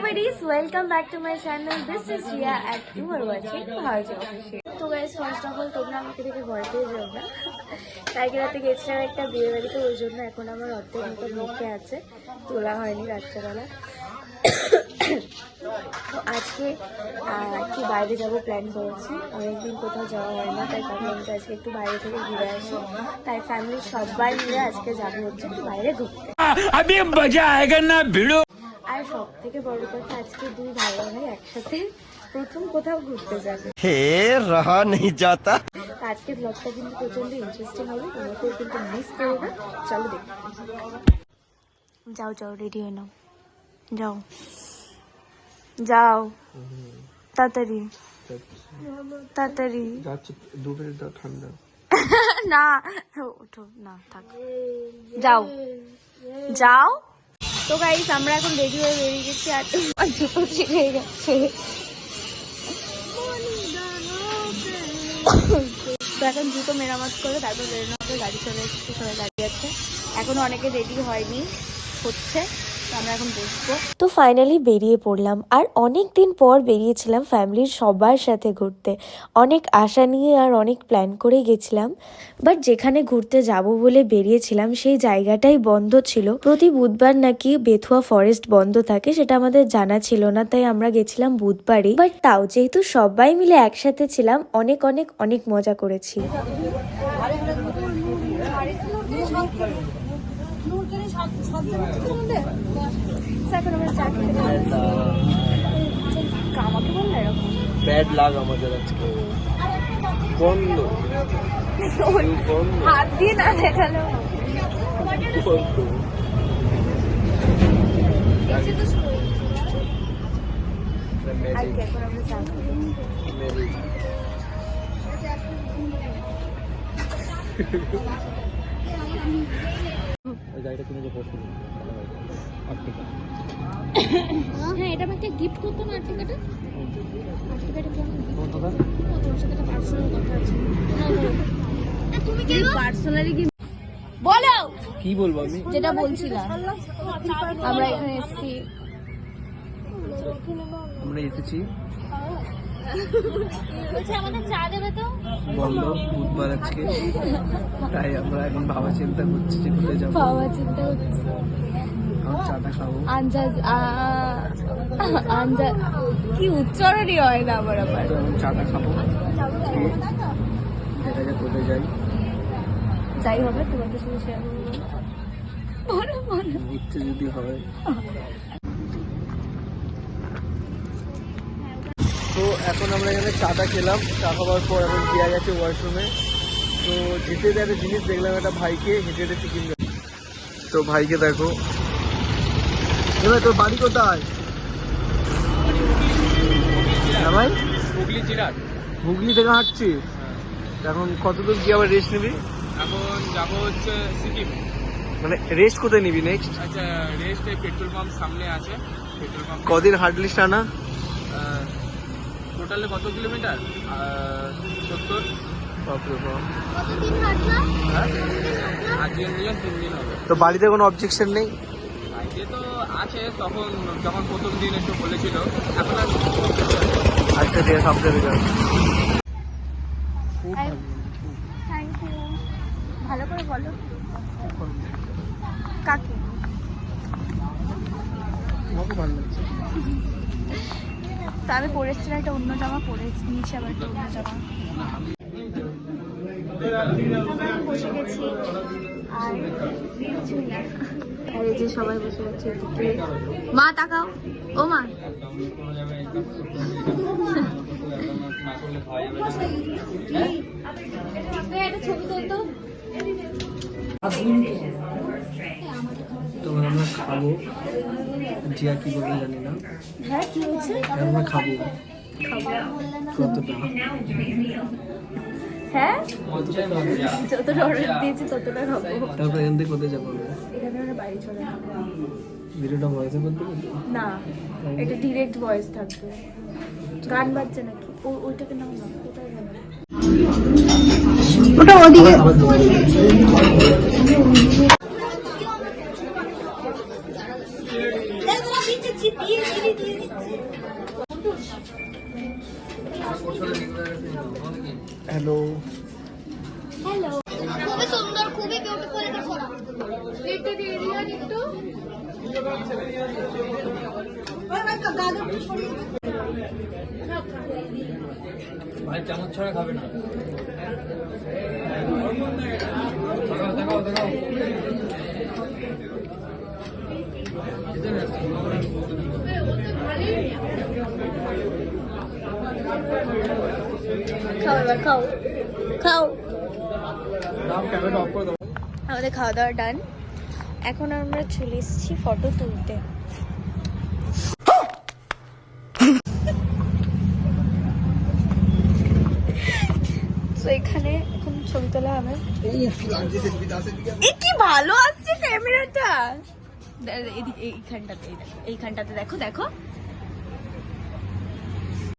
buddies, welcome back to my channel. This is Ria and you are watching Official. তো guys first of all তোমরা আমাকে দেখে ভয় পেয়ে যাও না? কালকে রাতে গেছিলাম একটা বিয়ে বাড়িতে ওই জন্য এখন আমার অর্ধেক মতো মুখে আছে তোলা হয়নি রাত্রেবেলা। তো আজকে একটু বাইরে যাব প্ল্যান করেছি। অনেকদিন কোথাও যাওয়া হয় না তাই ভাবলাম যে আজকে একটু বাইরে থেকে ঘুরে আসি। তাই ফ্যামিলির সবাই মিলে আজকে যাব হচ্ছে একটু বাইরে ঘুরতে। আর সব থেকে বড় কথা আজকে দুই ভাই ভাই একসাথে প্রথম কোথাও ঘুরতে যাবে। হে রহা নেই যাতা আজকে ব্লগটা কিন্তু প্রচণ্ড ইন্টারেস্টিং হবে তোমাকেও কিন্তু মিস করো না চলো দেখি। যাও যাও রেডি হয়ে নাও। যাও। যাও। তাড়াতাড়ি। তাড়াতাড়ি। দু মিনিট দাও ঠান্ডা। না ওঠো না থাক। যাও। যাও। তো গাইস আমরা এখন রেডি হয়ে বেরিয়ে গেছি আর জুতো ছিঁড়ে গেছে। তো এখন জুতো মেরামত করে তারপর বেরোনো হবে গাড়ি চলে এসেছে সবাই দাঁড়িয়ে আছে। এখনও অনেকে রেডি হয়নি হচ্ছে। আমরা এখন বসবো তো ফাইনালি বেরিয়ে পড়লাম আর অনেক দিন পর বেরিয়েছিলাম ফ্যামিলির সবার সাথে ঘুরতে। অনেক আশা নিয়ে আর অনেক প্ল্যান করে গেছিলাম বাট যেখানে ঘুরতে যাব বলে বেরিয়েছিলাম সেই জায়গাটাই বন্ধ ছিল। প্রতি বুধবার নাকি বেথুয়া ফরেস্ট বন্ধ থাকে সেটা আমাদের জানা ছিল না তাই আমরা গেছিলাম বুধবারই। বাট তাও যেহেতু সবাই মিলে একসাথে ছিলাম অনেক অনেক অনেক মজা করেছি। ব্যাড লাগ আমাদের? আজকে। বন্ধ হাত দিয়ে না দেখাল। বন্ধ আর কি গাড়িটা কিনে যে পড়ছিল। হ্যাঁ এটা আমাকে গিফট করতো না আর্টিকাটা আর্টিকাটা কেমন কত টাকা ও, সাথে একটা পার্সোনাল কথা আছে। তুমি কি পার্সোনালি কি বলো! কি বলব আমি? যেটা বলছিলাম আমরা এখানে এসেছি। আমরা এসেছি বন্ধ বুধবার আজকে। তাই আমরা এখন ভাবা চিন্তা করছি যে কোথায় যাব। বাবা চিন্তা চাটা খাব। আঞ্জাজ আঞ্জাজ কি উচ্চারণই হয় না আমার আবার। চাটা খাব। দেখা যাক কোথায় যাই। যাই হবে তোমাদের সাথে শেয়ার ঘুরতে যদি হয়। তো এখন আমরা এখানে চাটা খেলাম। চা খাওয়ার পর এখন দেওয়া গেছে ওয়াশরুমে। তো যেতে যেতে একটা জিনিস দেখলাম একটা ভাইকে হেঁটে হেঁটে সিকিম। তো ভাইকে দেখো। এবার তোর বাড়ি কোথায়? হ্যাঁ ভাই হুগলি জিরাট হুগলি থেকে হাঁটছিস? এখন কত দূর গিয়ে আবার রেস্ট নিবি? এখন যাব হচ্ছে সিকিম। মানে রেস্ট কোথায় নিবি নেক্সট আচ্ছা রেস্ট পেট্রোল পাম্প সামনে আছে। পেট্রোল পাম্প কদিন হাঁটলি টানা টোটালে কত কিলোমিটার? সত্তর? তো বাড়িতে কোনো অবজেকশন নেই? আজকে তো আছে তখন যখন প্রথম দিন একটু বলেছিল। এখন আর আজকে দিয়ে সব জায়গায় যাবে ভালো। ইউ ভালো করে বলো। কাকে? ভালো লাগছে। তা আমি পরেছিলাম একটা অন্য জামা পরে নিয়েছি আবার একটা অন্য জামা। বসে গেছি আর আর এই যে সবাই বসে আছে। এদিকে মা তাকাও। ও মা। ছবি তো আমরা খাব। জিয়া কি বলবে জানি না। হ্যাঁ কি হয়েছে আমরা খাব। কতটা হ্যাঁ? কতটা খাব। যতটা অর্ডার দিয়েছি ততটা খাব। তারপর এখান থেকে কোথায় যাব আমরা? এখানে আমরা বাড়ি চলে যাব। ভিডিওটা ভয়েসে করতে না এটা ডিরেক্ট ভয়েস থাকবে। গান বাজছে নাকি? ও ওইটাকে নাও না কোথায় গেল হ্যালো হ্যালো খুবই সুন্দর খুবই বিউটিফুল এটা ছড়া একটু দিয়ে দিও একটু। ভাই চামচ ছড়া খাবে না খাও এবার খাও। খাও। আমাদের খাওয়া দাওয়া ডান এখন আমরা চলে এসেছি ফটো তুলতে। তো এখানে এখন ছবি তোলা হবে। এ কি ভালো আসছে ক্যামেরাটা এইখানটাতে এইখানটাতে দেখো দেখো।